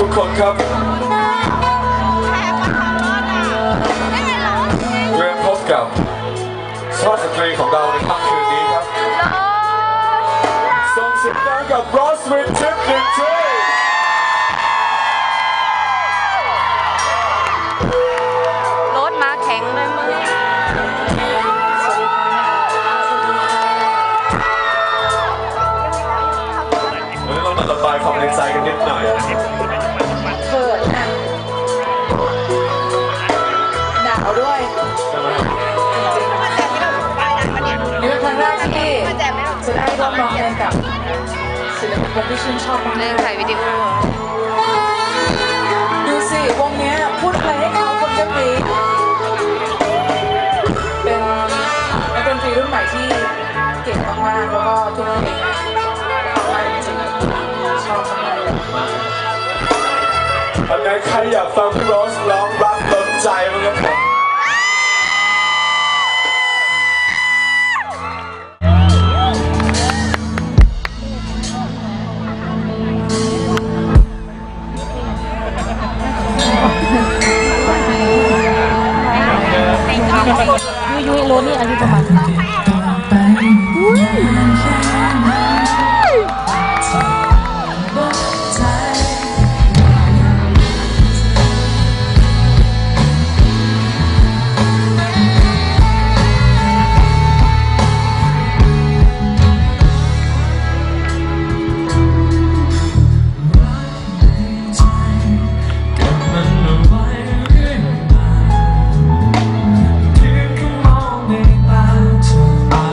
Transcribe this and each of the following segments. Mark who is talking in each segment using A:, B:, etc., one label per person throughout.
A: ทุกคนครับ
B: แพ้มาทำรอดอะได้ไงเหรอ
A: เรียนพบกับสุภาพสตรีของเราในค่ำคืนนี้ครับส่งเสียงดังกับรอสวินทิปหนึ่งที
B: รถมาแข็งเลยมึง
A: วันนี้เรามาระบายความในใจกันนิดหน่อย
C: จะได้ร่วมร้องเพลงกับศิลปินวงที่ชื่นชอบมาก
B: เรื่องถ่ายวิดีโอ
C: ดูสิวงเนี้ยพูดอะไรให้เขาคนก็กรี๊ดเป็นนักดนตรีรุ่นใหม่ที่เก่งมากๆแล้วก็ทุกเพลงมากจริงๆชอบมากเลย
A: อันไหนใครอยากฟังพี่รอสร้องรักล้นใจมั้างครับ I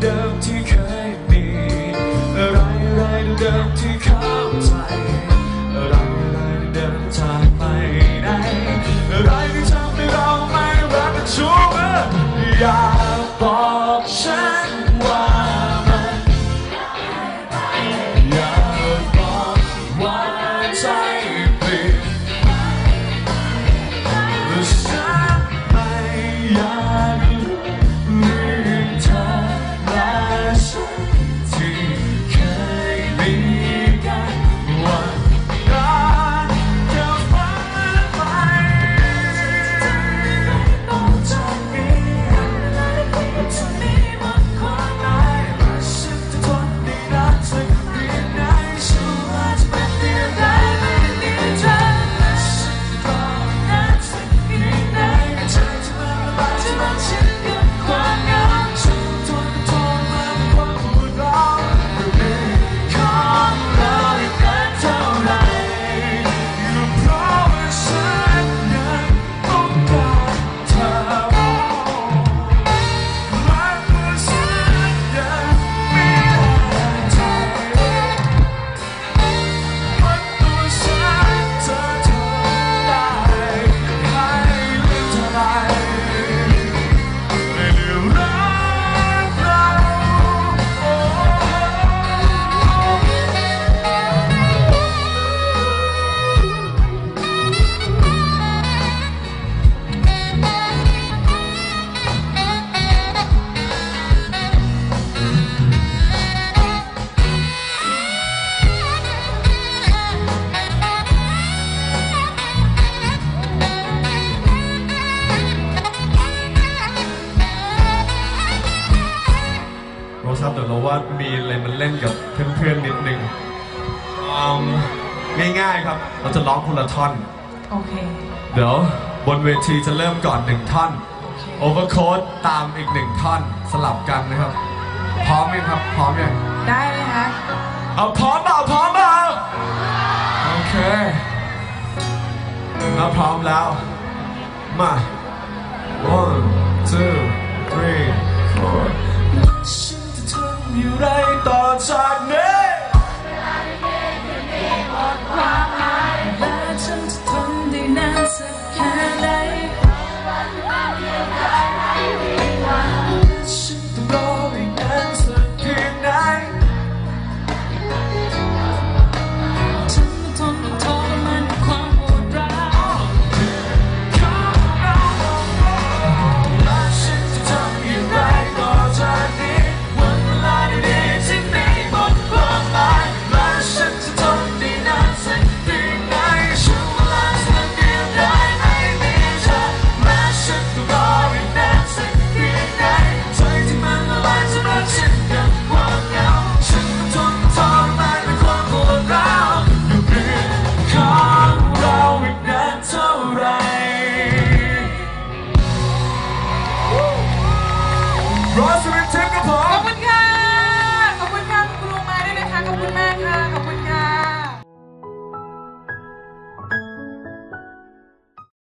A: down
D: to ทราบแต่เราว่ามีอะไรมันเล่นกับ
C: เพื่
A: อนๆนิดนึงอืมง่ายๆครับเราจะร้องคนละท่อน
C: โอเค
A: เดี๋ยวบนเวทีจะเริ่มก่อนหนึ่งท่อนโอเวอร์โค้ดตามอีกหนึ่งท่อนสลับกันนะครับ พร้อมไหมครับ พร้อมยัง
C: ได้เลยคะ
A: เอาพร้อมเปล่าพร้อมเปล่าโอเคเอาพร้อมแล้ว มา